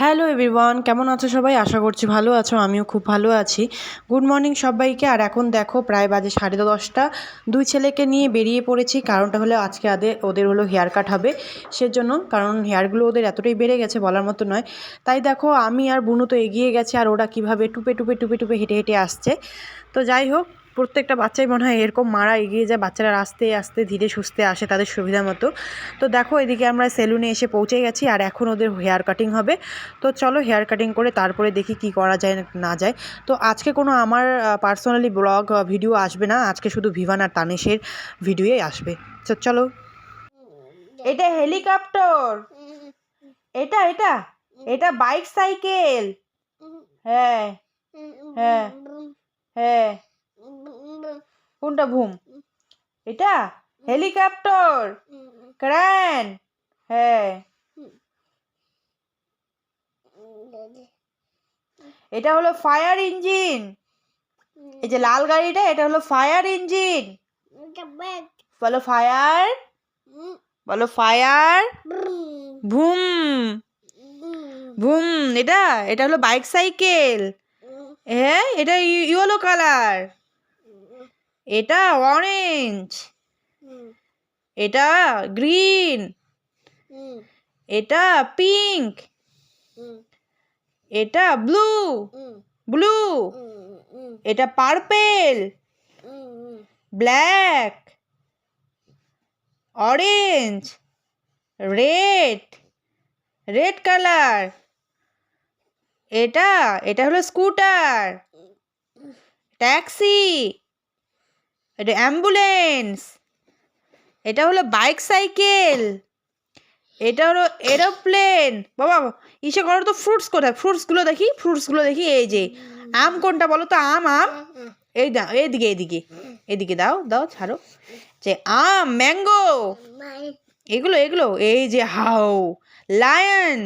Hello everyone কেমন আছো সবাই? আশা করছি ভালো আছো, আমিও খুব ভালো আছি। গুড মর্নিং সবাইকে। আর এখন দেখো, প্রায় বাজে সাড়ে দশটা। দুই ছেলেকে নিয়ে বেরিয়ে পড়েছি। কারণটা হলো, আজকে আদে, ওদের হলো হেয়ার কাট হবে। সেজন্য, কারণ হেয়ারগুলো ওদের এতটাই বেড়ে গেছে, বলার মতো নয়। তাই দেখো, আমি আর বুনু তো এগিয়ে গেছে, আর ওরা কীভাবে টুপে টুপে টুপে টুপে হেঁটে হেঁটে আসছে। তো যাই হোক প্রত্যেকটা বাচ্চাই মনে হয় এরকম মারা এগিয়ে যায়, বাচ্চারা আস্তে আস্তে ধীরে সুস্থে আসে তাদের সুবিধা মতো। তো দেখো এদিকে আমরা সেলুনে এসে পৌঁছে গেছি আর এখন ওদের হেয়ার কাটিং হবে। তো চলো হেয়ার কাটিং করে তারপরে দেখি কি করা যায় না যায়। তো আজকে কোনো আমার পার্সোনালি ব্লগ ভিডিও আসবে না। আজকে শুধু ভিভান আর তানিশের ভিডিওই আসবে। তো চলো। এটা হেলিকপ্টার। এটা এটা এটা বাইক সাইকেল। হ্যাঁ হ্যাঁ হ্যাঁ। কোনটা ভুম? এটা? হেলিকপ্টার। ক্র্যান। হ্যাঁ। এটা হলো ফায়ার ইঞ্জিন। এই যে লাল গাড়িটা এটা হলো ফায়ার ইঞ্জিন। বলো ফায়ার। বলো ফায়ার। ভুম। ভুম। এটা? এটা হলো বাইক সাইকেল। হ্যাঁ? এটা ইয়েলো কালার। এটা অরেঞ্জ এটা গ্রিন এটা পিঙ্ক এটা ব্লু ব্লু এটা purple black orange red red colour এটা এটা হলো স্কুটার ট্যাক্সি এটা অ্যাম্বুলেন্স। এটা হলো বাইক সাইকেল। এটা হলো এরোপ্লেন। বাবা ইসে করো তো ফ্রুটস কোথায়? ফ্রুটসগুলো দেখি ফ্রুটসগুলো দেখি, এই যে, আম কোনটা বলো তো? আম আম? এই দাও, এদিকে এইদিকে এদিকে দাও দাও, ছাড়ো। যে আম, ম্যাঙ্গো। এগুলো এগুলো, এই যে হাউ লায়ন।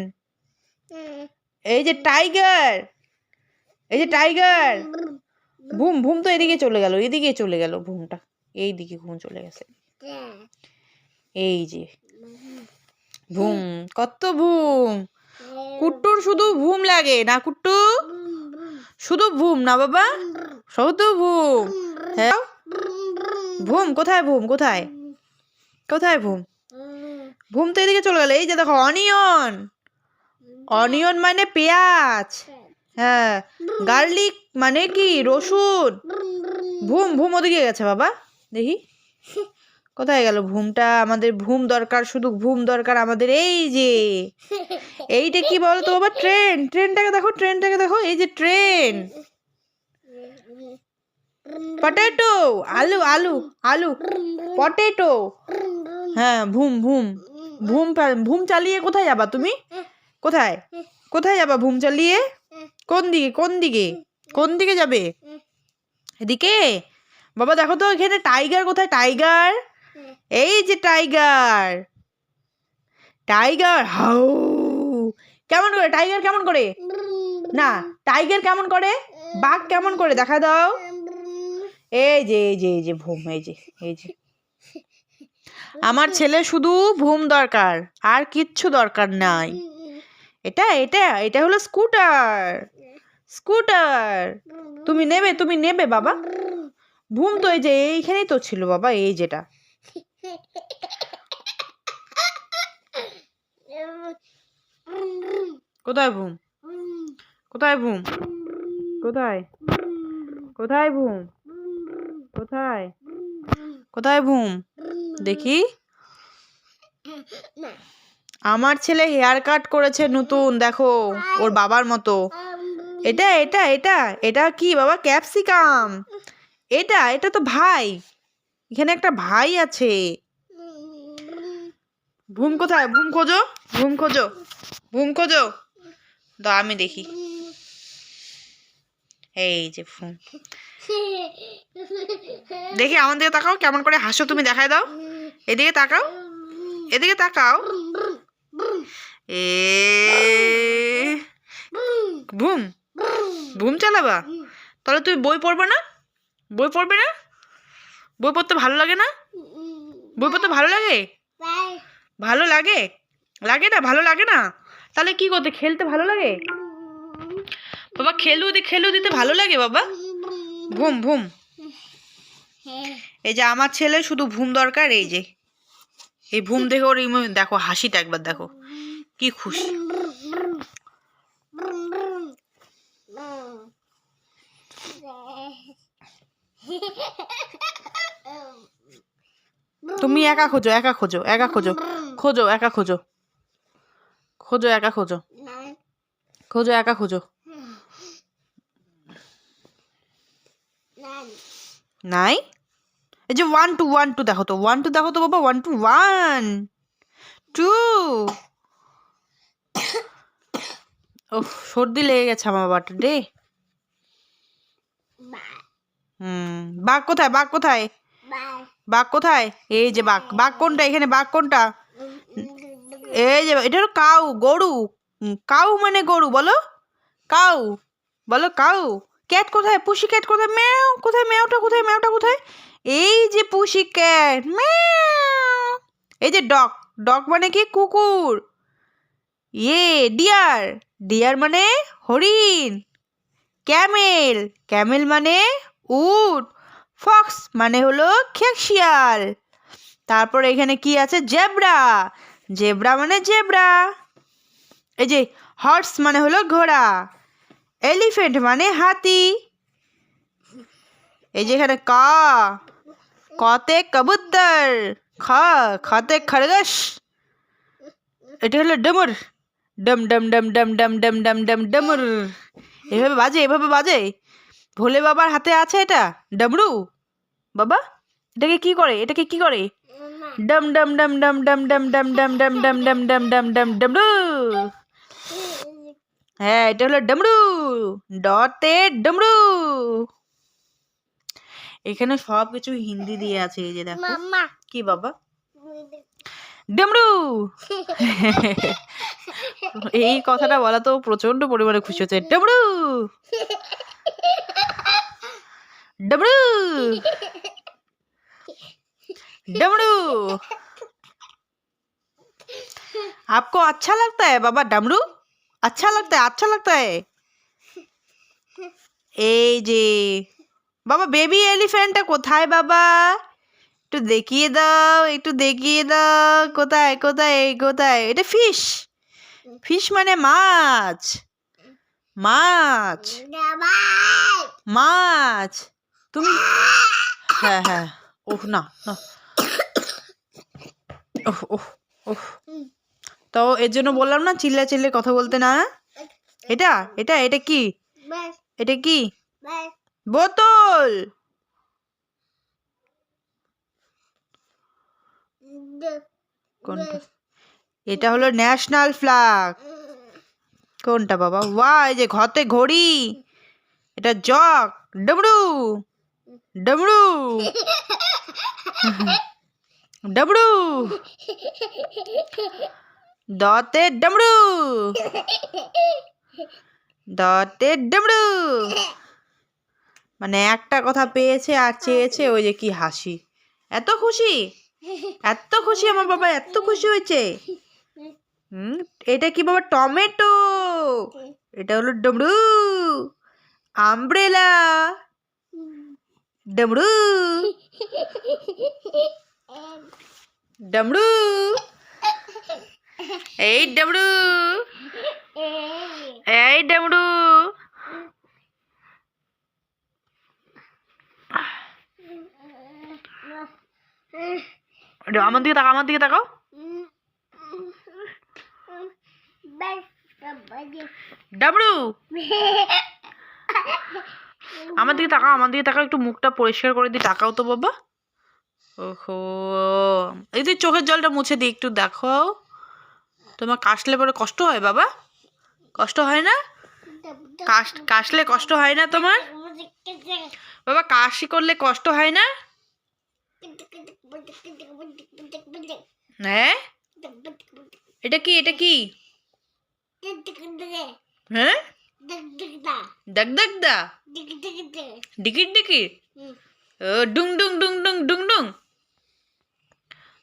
এই যে টাইগার। এই যে টাইগার। ভুম ভুম তো এদিকে চলে গেল, এদিকে চলে গেল ভুমটা। এই দিকে ঘুম চলে গেছে। এই যে। ভুম, কত ভুম? কুট্টুর শুধু ভুম লাগে না কুট্টু? শুধু ভুম না বাবা? শুধু ভুম। হ্যাঁ? ভুম, কোথায় ভুম, কোথায়? কোথায় ভুম? ভুম তো এদিকে চলে গেল। এই যে দেখো, অনিয়ন। অনিয়ন মানে পেঁয়াজ। হ্যাঁ গার্লিক মানে কি? রসুন? ভুম ভুম ওদিকে গেছে বাবা। দেখি। কোথায় গেল ভুমটা? আমাদের ভুম দরকার, শুধু ভুম দরকার আমাদের। এই যে, এইটা কি বলো তো বাবা? ট্রেন, ট্রেনটাকে দেখো ট্রেনটাকে দেখো, এই যে ট্রেন। পটেটো, আলু আলু আলু, পটেটো। হ্যাঁ ভুম ভুম। ভুম ভুম চালিয়ে কোথায় যাবা তুমি? কোথায়? কোথায় যাবা ভুম চালিয়ে? কোন দিকে কোন দিকে? কোন দিকে যাবে? এদিকে? বাবা, দেখো তো, এখানে টাইগার কোথায়? টাইগার এই যে টাইগার টাইগার হাউ। কেমন করে? টাইগার কেমন করে? না টাইগার কেমন করে? বাঘ কেমন করে? দেখা দাও। এই যে এই যে এই যে, ভুম, এই যে এই যে। আমার ছেলে শুধু ভুম দরকার, আর কিচ্ছু দরকার নাই। এটা এটা এটা হলো স্কুটার স্কুটার। তুমি নেবে তুমি নেবে বাবা। ভুম তো এই যে এইখানেই তো ছিল বাবা, এই যেটা। কোথায় ভুম? কোথায় ভুম? কোথায়? কোথায় ভুম? কোথায়? কোথায় ভুম? দেখি। আমার ছেলে হেয়ার কাট করেছে নতুন, দেখো, ওর বাবার মতো। এটা এটা এটা এটা কি বাবা? ক্যাপসিকাম। এটা এটা তো ভাই। এখানে একটা ভাই আছে। ভুম কোথায়? ভুম খোঁজো ভুম খোঁজো ভুম খোঁজো। দাও, আমি দেখি। এই যে ভুম। দেখি, আমার দিকে তাকাও, কেমন করে হাসো তুমি, দেখায় দাও। এদিকে তাকাও এদিকে তাকাও। এ ভুম। ভুম চালাবা? তাহলে তুমি বই পড়বে না? বই পড়বে না? বই পড়তে ভালো লাগে না? বই পড়তে ভালো লাগে? ভালো লাগে? লাগে না? ভালো লাগে না? তাহলে কি করতে খেলতে ভালো লাগে? বাবা খেলু দি খেলু দিতে ভালো লাগে বাবা। ভুম ভুম এই যে আমার ছেলে শুধু ভুম দরকার এই যে। এই ভুম দেখে ওর দেখো হাসিটা একবার দেখো। কি খুশি। তুমি একা খোঁজো একা খোঁজো একা খোঁজো খোঁজো, একা খোঁজো। খোঁজো, একা খোঁজো। খোঁজো, একা খোঁজো। নাই? এই যে ওয়ান টু ওয়ান টু দেখো তো ওয়ান টু দেখো তো বাবা ওয়ান টু ওয়ান টু ও সর্দি লেগে গেছে আমার বাবাটা, রে। হুম, বাঘ কোথায়? বাঘ কোথায়? বাঘ কোথায়? এই যে বাঘ। বাঘ কোনটা? এখানে বাঘ কোনটা? এই যে, এটা হলো কাউ, গরু। কাউ মানে গরু, বলো। কাউ বলো কাউ। ক্যাট কোথায়? পুষি ক্যাট কোথায়? ম্যাও, কোথায়? ম্যাওটা কোথায়? ম্যাওটা কোথায়? এই যে পুষি ক্যাট, ম্যাও। এই যে ডগ। ডগ মানে কি? কুকুর। ইয়ে ডিয়ার। ডিয়ার মানে হরিণ। ক্যামেল। ক্যামেল মানে উট, ফক্স মানে হলো খেকশিয়াল তারপর এখানে কি আছে? জেব্রা। জেব্রা মানে জেব্রা। এই যে, হর্স মানে হলো ঘোড়া। এলিফেন্ট মানে হাতি। এই যে এখানে ক। কতে কবুতর। খ, খতে খরগোশ। এটা হলো ডমুর। ডম ডম ডম ডম ডম ডম ডম ডম, ডমর। এভাবে বাজে এভাবে বাজে। ভোলে বাবার হাতে আছে এটা ডমরু বাবা এটাকে কি করে এটাকে কি করে ডম ডম ডম ডম ডম ডম ডম ডম ডম ডম ডম ডম ডম ডম ডমরু হ্যাঁ এটা হলো ডমরু ডতে ডমরু এখানে সব কিছু হিন্দি দিয়ে আছে এই যে দেখো কি বাবা ডমরু এই কথাটা বলা তো প্রচন্ড পরিমাণে খুশি হচ্ছে ডমরু डमरू डमरू आपको अच्छा लगता है बाबा डमरू अच्छा लगता है अच्छा लगता है এই যে বাবা বেবি এলিফ্যান্টটা কোথায় বাবা একটু দেখিয়ে দাও একটু দেখিয়ে দাও কোথায় কোথায় এই কোথায়? এটা ফিশ। ফিশ মানে মাছ। মাছ। মাছ। তুমি হ্যাঁ হ্যাঁ। ওহ না না। ওহ ওহ ওহ। তো এর জন্য বললাম না চিল্লা চিল্লে কথা বলতে না এটা এটা এটা কি? এটা কি? বোতল! কোনটা? এটা হলো ন্যাশনাল ফ্ল্যাগ। কোনটা বাবা? ওয়া এই যে ঘতে ঘড়ি। এটা জগ। ডমরু। ডমরু। ডমরু। দতে ডমরু। দতে ডমরু। মানে একটা কথা পেয়েছে আর চেয়েছে ওই যে কি হাসি। এত খুশি? এত খুশি আমার বাবা, এত খুশি হয়েছে। হুম, এটা কি বাবা টমেটো? এটা হলো ডমরু। আমব্রেলা। ডমরু। ডমরু। এই ডমরু। এই ডমরু এটা আমার দিকে তাকাও, আমার দিকে তাকাও। ডাবলু আমার দিকে তাকাও, আমার দিকে তাকাও, একটু মুখটা পরিষ্কার করে দিই তাকাও তো বাবা। ওহো, এই যে চোখের জলটা মুছে দিই একটু দেখো তোমার কাশলে পরে কষ্ট হয় বাবা? কষ্ট হয় না? কাশ, কাশলে কষ্ট হয় না তোমার? বাবা, কাশি করলে কষ্ট হয় না? হ্যাঁ? এটা কি এটা কি? হ্যাঁ? দেখ দেখ দা ডিকিট ডিকিট ডুং ডুং ডুং ডুং ডুং ডুং।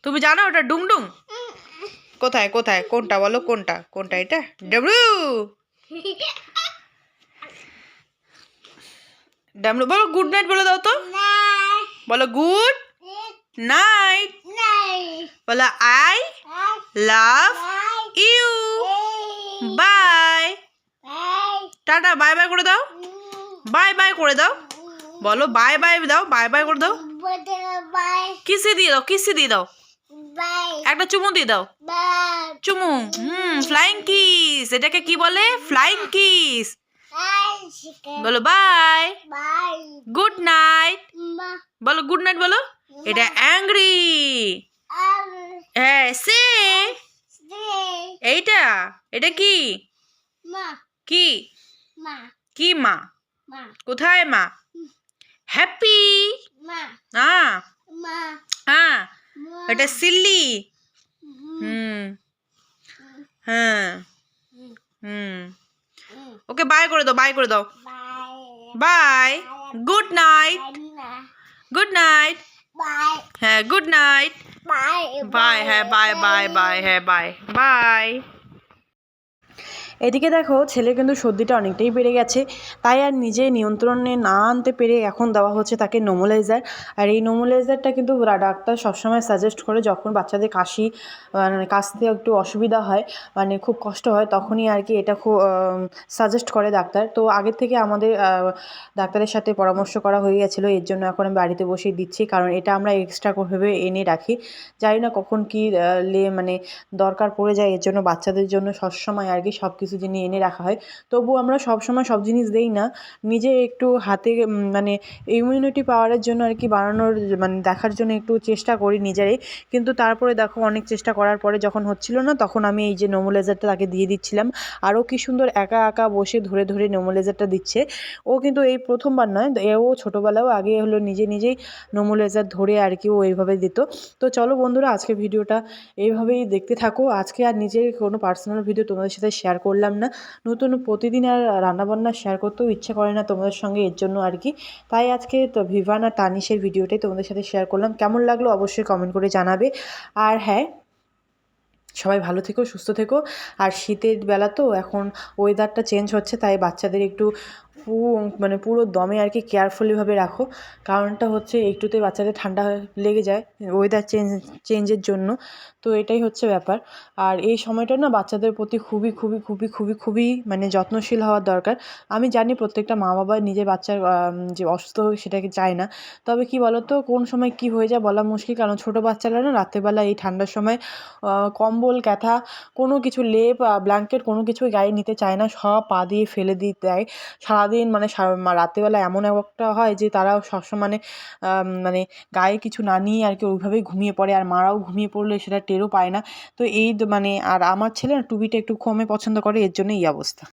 তুমি জানো ওটা ডুং ডুং? কোথায় কোথায়? কোনটা বলো কোনটা? কোনটা এটা? ডাবলু! ডাবলু বলো গুড নাইট বলে দাও তো। বলো গুড নাইট বলো I love you bye tata bye bye করে দাও বাই বাই করে দাও বলো বাই বাই দাও বাই বাই করে দাও কিসে দিয়ে দাও কিসে দিয়ে দাও একটা চুমু দিয়ে দাও চুমু হুম ফ্লাইং কিস এটাকে কি বলে ফ্লাইং কিস বলো বাই গুড নাইট বলো গুড নাইট বলো এটা অ্যাংরি হ্যাঁ সে। এইটা এটা কি? কি? কি মা? কোথায় মা? হ্যাপি হ্যাঁ হ্যাঁ এটা সিল্লি হুম। হ্যাঁ। হুম। ওকে বাই করে দাও বাই করে দাও। Bye good night good night হ্যাঁ গুড নাইট বাই হ্যাঁ বাই বাই বাই হ্যাঁ বাই বাই এদিকে দেখো ছেলে কিন্তু সর্দিটা অনেকটাই বেড়ে গেছে। তাই আর নিজে নিয়ন্ত্রণে না আনতে পেরে এখন দেওয়া হচ্ছে তাকে নোমোলাইজার। আর এই নোমোলাইজারটা কিন্তু ডাক্তার সবসময় সাজেস্ট করে, যখন বাচ্চাদের কাশি মানে কাশতে একটু অসুবিধা হয় মানে খুব কষ্ট হয়, তখনই আর কি এটা খুব সাজেস্ট করে ডাক্তার। তো আগের থেকে আমাদের ডাক্তারের সাথে পরামর্শ করা হয়ে গেছিল, এর জন্য এখন আমি বাড়িতে বসেই দিচ্ছি, কারণ এটা আমরা এক্সট্রা ভাবে এনে রাখি। জানি না কখন কী মানে দরকার পড়ে যায়, এর জন্য বাচ্চাদের জন্য সবসময় আর কি সব কিছু জিনিস এনে রাখা হয়। তবু আমরা সবসময় সব জিনিস দেই না। নিজে একটু হাতে মানে ইমিউনিটি পাওয়ারের জন্য আর কি বানানোর মানে দেখার জন্য একটু চেষ্টা করি নিজেরাই। কিন্তু তারপরে দেখো অনেক চেষ্টা করার পরে যখন হচ্ছিল না, তখন আমি এই যে নোমোলাইজারটা তাকে দিয়ে দিচ্ছিলাম। আরও কি সুন্দর একা একা বসে ধরে ধরে নোমোলাইজারটা দিচ্ছে। ও কিন্তু এই প্রথমবার নয় এও ছোটোবেলাও আগে হলো নিজে নিজেই নোমোলাইজার ধরে আর কি ও এইভাবে দিত। তো চলো বন্ধুরা আজকে ভিডিওটা এইভাবেই দেখতে থাকো। আজকে আর নিজের কোনো পার্সোনাল ভিডিও তোমাদের সাথে শেয়ার করলাম না, নতুন প্রতিদিন আর রান্নাবান্না শেয়ার করতেও ইচ্ছা করে না তোমাদের সঙ্গে, এর জন্য আর কি। তাই আজকে তো ভিভান আর তানিশের ভিডিওটাই তোমাদের সাথে শেয়ার করলাম। কেমন লাগল অবশ্যই কমেন্ট করে জানাবে। আর হ্যাঁ সবাই ভালো থেকো, সুস্থ থেকো। আর শীতের বেলা তো এখন ওয়েদারটা চেঞ্জ হচ্ছে, তাই বাচ্চাদের একটু মানে পুরো দমে আর কি কেয়ারফুলিভাবে রাখো। কারণটা হচ্ছে একটুতে বাচ্চাদের ঠান্ডা লেগে যায় ওয়েদার চেঞ্জ চেঞ্জের জন্য। তো এটাই হচ্ছে ব্যাপার। আর এই সময়টা না বাচ্চাদের প্রতি খুবই খুবই খুবই খুবই খুবই মানে যত্নশীল হওয়ার দরকার। আমি জানি প্রত্যেকটা মা বাবা নিজের বাচ্চার যে অসুস্থ হোক সেটাকে চায় না। তবে কি বলো তো কোন সময় কি হয়ে যায় বলা মুশকিল। কারণ ছোটো বাচ্চারা না রাত্রেবেলা এই ঠান্ডার সময় কম্বল, ক্যাথা, কোনো কিছু লেপ ব্ল্যাঙ্কেট, কোনো কিছুই গায়ে নিতে চায় না। সব পা দিয়ে ফেলে দিয়ে দেয়। সারাদিন মানে রাত্রেবেলা এমন একটা হয় যে তারাও সবসময় মানে মানে গায়ে কিছু না নিয়ে আর কি ওইভাবেই ঘুমিয়ে পড়ে আর মারাও ঘুমিয়ে পড়লে সেটা টেরও পায় না। তো এই মানে আর আমার ছেলে না টুপিটা একটু কমে পছন্দ করে, এর জন্য এই অবস্থা।